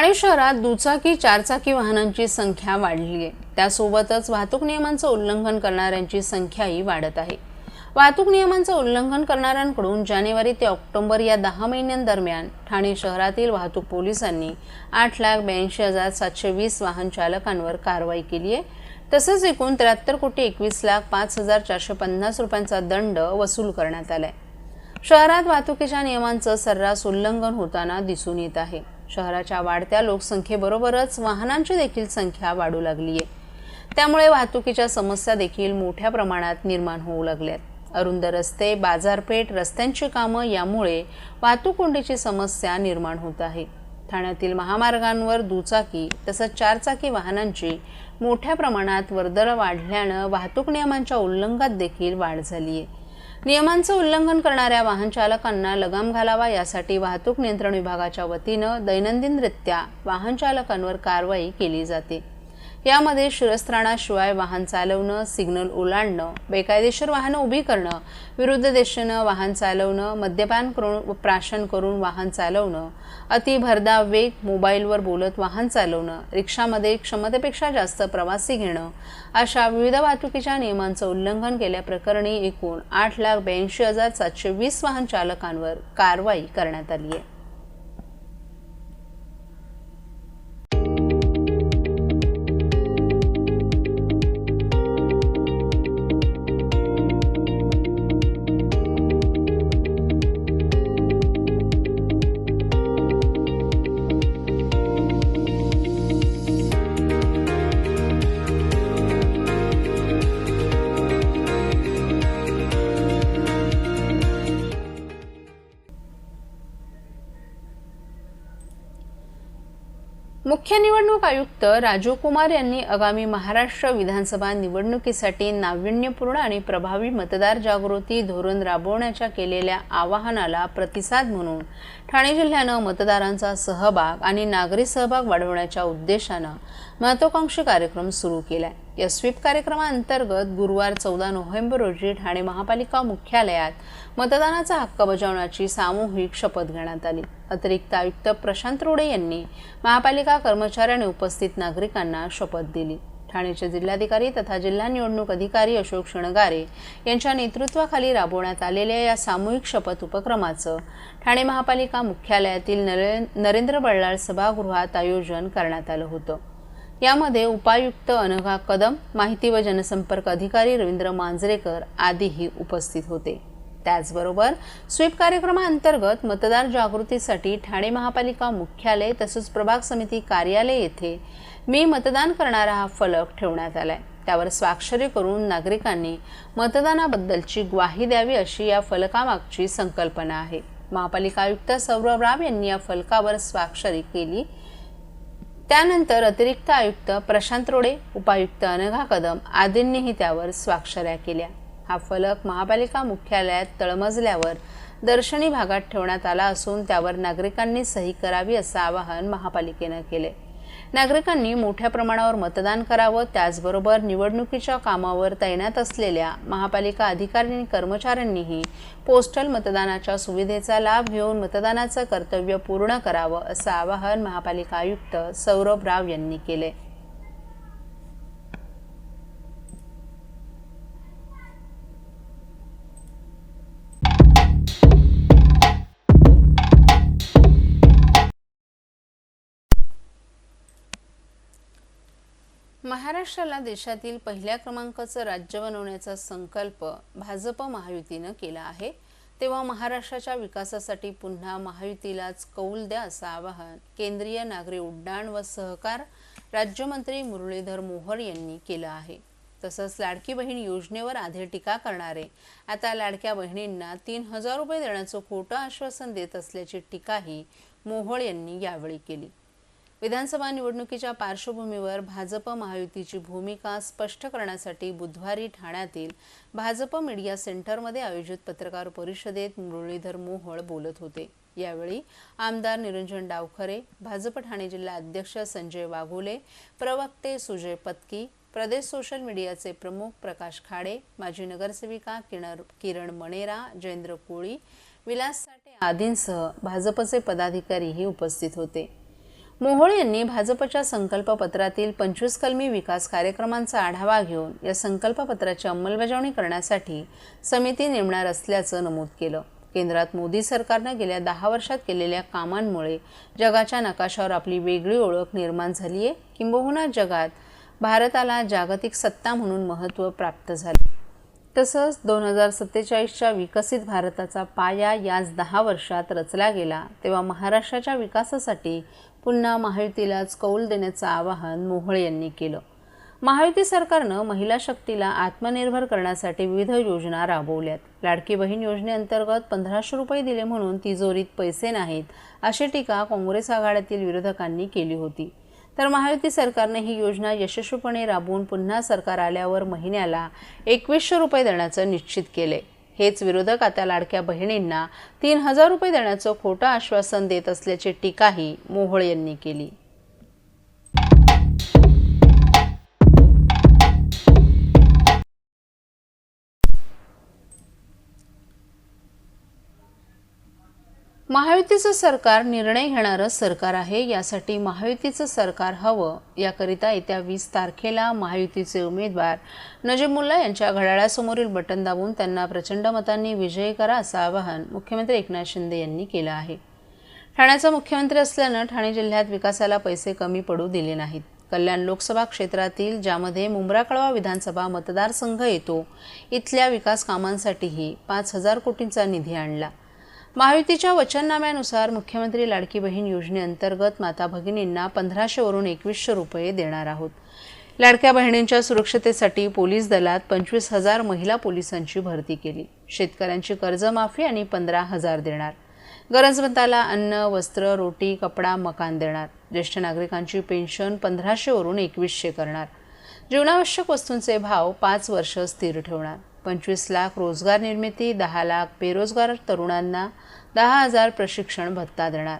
ठाणे शहरात दुचाकी चारचाकी वाहनांची संख्या वाढली आहे त्यासोबतच वाहतूक नियमांचं उल्लंघन करणाऱ्यांची संख्याही वाढत आहे. वाहतूक नियमांचं उल्लंघन करणाऱ्यांकडून जानेवारी ते ऑक्टोबर या दहा महिन्यांदरम्यान ठाणे शहरातील वाहतूक पोलिसांनी आठ लाख ब्याऐंशी हजार सातशे वीस वाहन चालकांवर कारवाई केली आहे तसंच एकूण त्र्याहत्तर कोटी एकवीस लाख पाच हजार चारशे पन्नास रुपयांचा दंड वसूल करण्यात आलाय. शहरात वाहतुकीच्या नियमांचं सर्रास उल्लंघन होताना दिसून येत आहे. शहराच्या वाढत्या लोकसंख्येबरोबरच वाहनांची देखील संख्या वाढू लागली आहे. त्यामुळे वाहतुकीच्या समस्या देखील मोठ्या प्रमाणात निर्माण होऊ लागल्यात. अरुंद रस्ते बाजारपेठ रस्त्यांची कामं यामुळे वाहतूक कोंडीची समस्या निर्माण होत आहे. ठाण्यातील महामार्गांवर दुचाकी तसंच चारचाकी वाहनांची मोठ्या प्रमाणात वर्दळ वाढल्यानं वाहतूक नियमांच्या उल्लंघनात देखील वाढ झाली आहे. नियमांचं उल्लंघन करणाऱ्या वाहन चालकांना लगाम घालावा यासाठी वाहतूक नियंत्रण विभागाच्या वतीनं दैनंदिनरित्या वाहन चालकांवर कारवाई केली जाते. यामध्ये शिरस्त्राणाशिवाय वाहन चालवणं सिग्नल ओलांडणं बेकायदेशीर वाहनं उभी करणं विरुद्ध दिशेनं वाहन चालवणं मद्यपान करून प्राशन करून वाहन चालवणं अति वेग मोबाईलवर बोलत वाहन चालवणं रिक्षामध्ये क्षमतेपेक्षा जास्त प्रवासी घेणं अशा विविध वाहतुकीच्या नियमांचं उल्लंघन केल्याप्रकरणी एकूण आठ लाख ब्याऐंशी हजार सातशे वीस वाहन चालकांवर कारवाई करण्यात आली आहे मुख्य निवडणूक आयुक्त राजीव कुमार यांनी आगामी महाराष्ट्र विधानसभा निवडणुकीसाठी नाविन्यपूर्ण आणि प्रभावी मतदार जागृती धोरण राबवण्याच्या केलेल्या आवाहनाला प्रतिसाद म्हणून ठाणे जिल्ह्यानं मतदारांचा सहभाग आणि नागरी सहभाग वाढवण्याच्या उद्देशानं महत्वाकांक्षी कार्यक्रम सुरू केलाय. या स्वीप कार्यक्रमाअंतर्गत गुरुवार चौदा नोव्हेंबर रोजी ठाणे महापालिका मुख्यालयात मतदानाचा हक्क बजावण्याची सामूहिक शपथ घेण्यात आली. अतिरिक्त आयुक्त प्रशांत रोडे यांनी महापालिका कर्मचाऱ्यांनी उपस्थित नागरिकांना शपथ दिली. ठाण्याचे जिल्हाधिकारी तथा जिल्हा निवडणूक अधिकारी अशोक शणगारे यांच्या नेतृत्वाखाली राबवण्यात आलेल्या या सामूहिक शपथ उपक्रमाचं ठाणे महापालिका मुख्यालयातील नरे नरेंद्र बल्लाळ सभागृहात आयोजन करण्यात आलं होतं. यामध्ये उपायुक्त अनघा कदम माहिती व जनसंपर्क अधिकारी रवींद्र मांजरेकर आदीही उपस्थित होते. त्याचबरोबर स्वीप कार्यक्रमाअंतर्गत मतदार जागृतीसाठी ठाणे महापालिका मुख्यालय तसंच प्रभाग समिती कार्यालय येथे मी मतदान करणारा हा फलक ठेवण्यात आलाय. त्यावर स्वाक्षरी करून नागरिकांनी मतदानाबद्दलची ग्वाही द्यावी अशी या फलकामागची संकल्पना आहे. महापालिका आयुक्त सौरभ राव यांनी या फलकावर स्वाक्षरी केली. त्यानंतर अतिरिक्त आयुक्त प्रशांत रोडे उपायुक्त अनघा कदम आदींनीही त्यावर स्वाक्षऱ्या केल्या. हा फलक महापालिका मुख्यालयात तळमजल्यावर दर्शनी भागात ठेवण्यात आला असून त्यावर नागरिकांनी सही करावी असं आवाहन महापालिकेनं केले नागरिकांनी मोठ्या प्रमाणावर मतदान करावं त्याचबरोबर निवडणुकीच्या कामावर तैनात असलेल्या महापालिका अधिकारी आणि कर्मचाऱ्यांनीही पोस्टल मतदानाच्या सुविधेचा लाभ घेऊन मतदानाचं कर्तव्य पूर्ण करावं असं आवाहन महापालिका आयुक्त सौरभ राव यांनी केले महाराष्ट्राला देशातील पहिल्या क्रमांकाचं राज्य बनवण्याचा संकल्प भाजप महायुतीनं केला आहे. तेव्हा महाराष्ट्राच्या विकासासाठी पुन्हा महायुतीलाच कौल द्या असं आवाहन केंद्रीय नागरी उड्डाण व सहकार राज्यमंत्री मुरलीधर मोहोळ यांनी केलं आहे. तसंच लाडकी बहीण योजनेवर आधी टीका करणारे आता लाडक्या बहिणींना तीन हजार रुपये देण्याचं खोटं आश्वासन देत असल्याची टीकाही मोहोळ यांनी यावेळी केली. विधानसभा निवडणुकीच्या पार्श्वभूमीवर भाजप महायुतीची भूमिका स्पष्ट करण्यासाठी बुधवारी ठाण्यातील भाजप मीडिया सेंटरमध्ये आयोजित पत्रकार परिषदेत मुरलीधर मोहोळ बोलत होते. यावेळी आमदार निरंजन डावखरे भाजप ठाणे जिल्हा अध्यक्ष संजय वाघोले प्रवक्ते सुजय पत्की प्रदेश सोशल मीडियाचे प्रमुख प्रकाश खाडे माजी नगरसेविका किरण किरण मणेरा जयेंद्र कोळी विलास साठे आदींसह भाजपचे पदाधिकारीही उपस्थित होते. मोहोळ यांनी भाजपच्या संकल्पपत्रातील पंचवीस कलमी विकास कार्यक्रमांचा आढावा घेऊन या संकल्पपत्राची अंमलबजावणी करण्यासाठी समिती नेमणार असल्याचं नमूद केलं. केंद्रात मोदी सरकारनं गेल्या दहा वर्षात केलेल्या कामांमुळे जगाच्या नकाशावर आपली वेगळी ओळख निर्माण झाली आहे. किंबहुना जगात भारताला जागतिक सत्ता म्हणून महत्त्व प्राप्त झाले. तसंच दोन हजार सत्तेचाळीसच्या विकसित भारताचा पाया याच दहा वर्षात रचला गेला तेव्हा महाराष्ट्राच्या विकासासाठी पुन्हा महायुतीलाच कौल देण्याचं आवाहन मोहोळ यांनी केलं. महायुती सरकारनं महिला शक्तीला आत्मनिर्भर करण्यासाठी विविध योजना राबवल्यात. लाडकी बहीण योजनेअंतर्गत पंधराशे रुपये दिले म्हणून तिजोरीत पैसे नाहीत अशी टीका काँग्रेस आघाड्यातील विरोधकांनी केली होती. तर महायुती सरकारने ही योजना यशस्वीपणे राबवून पुन्हा सरकार आल्यावर महिन्याला एकवीसशे रुपये देण्याचं निश्चित केले हेच विरोधक आता लाडक्या बहिणींना तीन हजार रुपये देण्याचं खोटं आश्वासन देत असल्याची टीकाही मोहोळ यांनी केली. महायुतीचं सरकार निर्णय घेणारं सरकार आहे यासाठी महायुतीचं सरकार हवं. याकरिता येत्या वीस तारखेला महायुतीचे उमेदवार नजीबुल्ला यांच्या घड्याळासमोरील बटन दाबून त्यांना प्रचंड मतांनी विजयी करा असं आवाहन मुख्यमंत्री एकनाथ शिंदे यांनी केलं आहे. ठाण्याचा मुख्यमंत्री असल्यानं ठाणे जिल्ह्यात विकासाला पैसे कमी पडू दिले नाहीत. कल्याण लोकसभा क्षेत्रातील ज्यामध्ये मुंब्रा कळवा विधानसभा मतदारसंघ येतो इथल्या विकास कामांसाठीही पाच हजार कोटींचा निधी आणला. महायुतीच्या वचननाम्यानुसार मुख्यमंत्री लाडकी बहीण योजनेअंतर्गत माता भगिनींना पंधराशेवरून एकवीसशे रुपये देणार आहोत. लाडक्या बहिणींच्या सुरक्षतेसाठी पोलीस दलात पंचवीस हजार महिला पोलिसांची भरती केली. शेतकऱ्यांची कर्जमाफी आणि पंधरा हजार देणार. गरजवंताला अन्न वस्त्र रोटी कपडा मकान देणार. ज्येष्ठ नागरिकांची पेन्शन पंधराशेवरून एकवीसशे करणार. जीवनावश्यक वस्तूंचे भाव पाच वर्ष स्थिर ठेवणार. पंचवीस लाख रोजगार निर्मिती दहा लाख बेरोजगार तरुणांना दहा हजार प्रशिक्षण भत्ता देणार.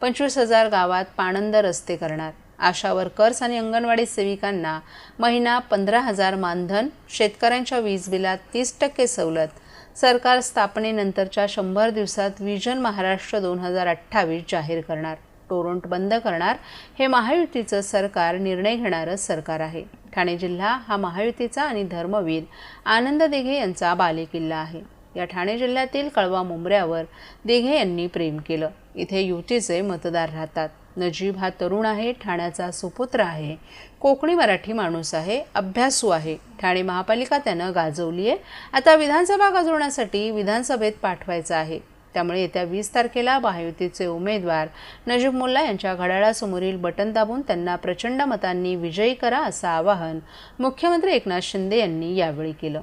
पंचवीस हजार गावात पाणंद रस्ते करणार. आशा वर्कर्स आणि अंगणवाडी सेविकांना महिना पंधरा हजार मानधन शेतकऱ्यांच्या वीज बिलात तीस टक्के सवलत सरकार स्थापनेनंतरच्या शंभर दिवसात विजन महाराष्ट्र दोन हजार अठ्ठावीस जाहीर करणार. टोरंट बंद करणार हे महायुतीचं सरकार निर्णय घेणारं सरकार आहे. ठाणे जिल्हा हा महायुतीचा आणि धर्मवीर आनंद दिघे यांचा बालेकिल्ला आहे. या ठाणे जिल्ह्यातील कळवा मुंबऱ्यावर दिघे यांनी प्रेम केलं. इथे युतीचे मतदार राहतात. नजीब हा तरुण आहे ठाण्याचा सुपुत्र आहे. कोकणी मराठी माणूस आहे अभ्यासू आहे. ठाणे महापालिका त्यानं गाजवली आहे आता विधानसभा गाजवण्यासाठी विधानसभेत पाठवायचं आहे. त्यामुळे येत्या वीस तारखेला महायुतीचे उमेदवार नजीब मुल्ला यांच्या घड्याळासमोरील बटन दाबून त्यांना प्रचंड मतांनी विजयी करा असं आवाहन मुख्यमंत्री एकनाथ शिंदे यांनी यावेळी केलं.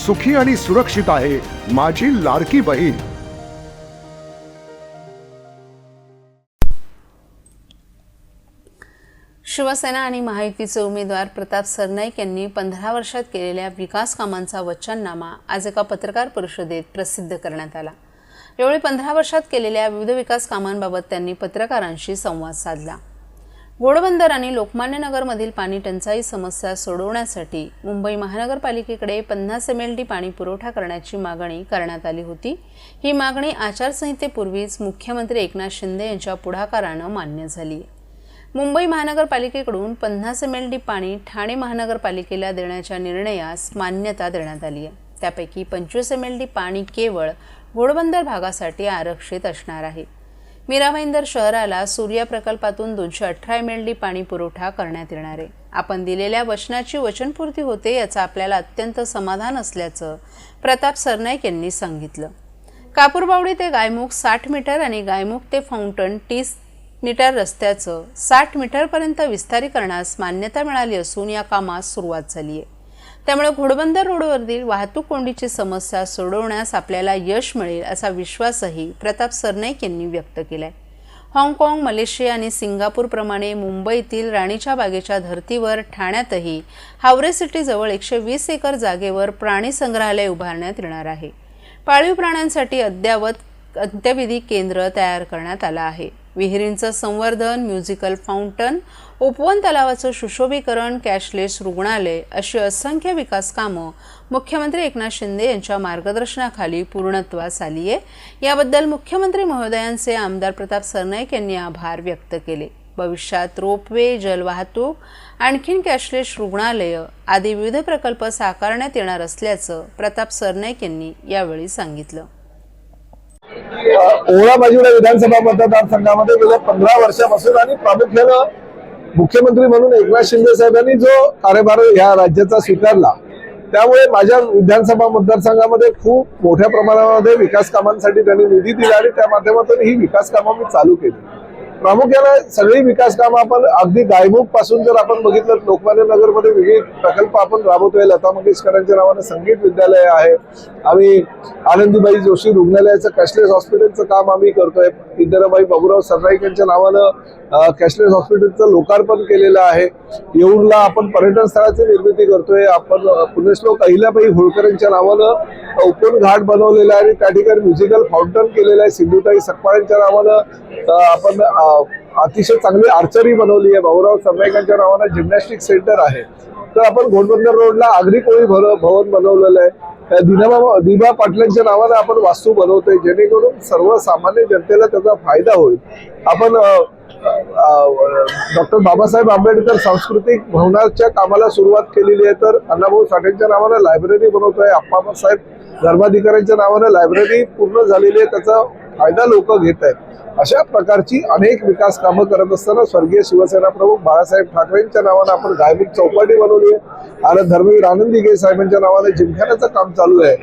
सुखी आणि सुरक्षित आहे माझी लाडकी बहीण. शिवसेना आणि महायुतीचे उमेदवार प्रताप सरनाईक यांनी पंधरा वर्षात केलेल्या विकास कामांचा वचननामा आज एका पत्रकार परिषदेत प्रसिद्ध करण्यात आला. यावेळी पंधरा वर्षात केलेल्या विविध विकास कामांबाबत त्यांनी पत्रकारांशी संवाद साधला. घोडबंदर आणि लोकमान्य नगरमधील पाणी टंचाई समस्या सोडवण्यासाठी मुंबई महानगरपालिकेकडे पन्नास एम एल डी पाणी पुरवठा करण्याची मागणी करण्यात आली होती. ही मागणी आचारसंहितेपूर्वीच मुख्यमंत्री एकनाथ शिंदे यांच्या पुढाकारानं मान्य झाली. मुंबई महानगरपालिकेकडून पन्नास एम एल डी पाणी ठाणे महानगरपालिकेला देण्याच्या निर्णयास मान्यता देण्यात आली आहे. त्यापैकी पंचवीस एम एल डी पाणी केवळ घोडबंदर भागासाठी आरक्षित असणार आहे. मीरा भाईंदर शहराला सूर्या प्रकल्पातून दोनशे अठरा एम एल डी पाणी पुरवठा करण्यात येणार आहे. आपण दिलेल्या वचनाची वचनपूर्ती होते याचं आपल्याला अत्यंत समाधान असल्याचं प्रताप सरनाईक यांनी सांगितलं. कापूरबावडी ते गायमुख साठ मीटर आणि गायमुख ते फाउंटन तीस मीटर रस्त्याचं साठ मीटरपर्यंत विस्तारीकरणास मान्यता मिळाली असून या कामास सुरुवात झाली आहे त्यामुळे घोडबंदर रोडवरील वाहतूक कोंडीची समस्या सोडवण्यास आपल्याला यश मिळेल असा विश्वासही प्रताप सरनाईक यांनी व्यक्त केलाय. हाँगकाँग मलेशिया आणि सिंगापूरप्रमाणे मुंबईतील राणीच्या बागेच्या धर्तीवर ठाण्यातही हावरे सिटीजवळ एकशे वीस एकर जागेवर प्राणी संग्रहालय उभारण्यात येणार आहे. पाळीव प्राण्यांसाठी अद्यावत अंत्यविधी केंद्र तयार करण्यात आलं आहे. विहिरींचं संवर्धन म्युझिकल फाउंटन उपवन तलावाचं सुशोभीकरण कॅशलेस रुग्णालय अशी असंख्य विकास कामं मुख्यमंत्री एकनाथ शिंदे यांच्या मार्गदर्शनाखाली पूर्णत्वास आली आहे. याबद्दल मुख्यमंत्री महोदयांचे आमदार प्रताप सरनाईक यांनी आभार व्यक्त केले. भविष्यात रोपवे जलवाहतूक आणखीन कॅशलेस रुग्णालय आदी विविध प्रकल्प साकारण्यात येणार असल्याचं प्रताप सरनाईक यांनी यावेळी सांगितलं. ओळा बाजूला विधानसभा मतदारसंघामध्ये गेल्या पंधरा वर्षापासून आणि प्रामुख्यानं मुख्यमंत्री म्हणून एकनाथ शिंदे साहेबांनी जो कार्यभार या राज्याचा स्वीकारला त्यामुळे माझ्या विधानसभा मतदारसंघामध्ये खूप मोठ्या प्रमाणामध्ये विकास कामांसाठी त्यांनी निधी दिला आणि त्या माध्यमातून ही विकास कामं मी चालू केली. प्रामुख्यानं सगळी विकास कामं आपण अगदी गायमुखपासून जर आपण बघितलं लोकमान्य नगरमध्ये विविध प्रकल्प आपण राबवतोय. लता मंगेशकरांच्या नावानं संगीत विद्यालय आहे. आम्ही आनंदीबाई जोशी रुग्णालयाचं कॅशलेस हॉस्पिटलचं काम आम्ही करतोय. इंदिराबाई बाबूराव सरनाईक यांच्या नावानं कॅशलेस हॉस्पिटलचं लोकार्पण केलेलं आहे. येऊरला आपण पर्यटन स्थळाची निर्मिती करतोय. आपण पुण्यश्लोक अहिल्याबाई होळकर यांच्या नावानं उपवन घाट बनवलेला आहे आणि त्या ठिकाणी म्युझिकल फाउंटन केलेलं आहे. सिंधुताई सकपाळ यांच्या नावानं आपण अतिशय चांगली आर्चरी बनवली आहे. भाऊराव सरनाईकांच्या नावानं जिम्नॅस्टिक सेंटर आहे. तर आपण घोडबंदर रोडला आगरी कोळी भर भवन बनवलेलं आहे. दिनाबा दिभा पाटलांच्या नावानं आपण वास्तू बनवतोय. जेणेकरून सर्वसामान्य जनतेला त्याचा फायदा होईल. आपण डॉक्टर बाबासाहेब आंबेडकर सांस्कृतिक भवनाच्या कामाला सुरुवात केलेली आहे. तर अण्णाभाऊ साठेंच्या नावानं लायब्ररी बनवतोय. अप्पा धर्माधिकाऱ्यांच्या नावानं लायब्ररी पूर्ण झालेली आहे. त्याचा फायदा लोक घेत आहेत. अशा प्रकारची अनेक विकास कामं करत असताना स्वर्गीय शिवसेना प्रमुख बाळासाहेब ठाकरेंच्या नावानं आपण गायमुख चौपाटी बनवली आहे. आणि धर्मवीर आनंदी गे साहेबांच्या नावाने जिमखान्याचं काम चालू आहे.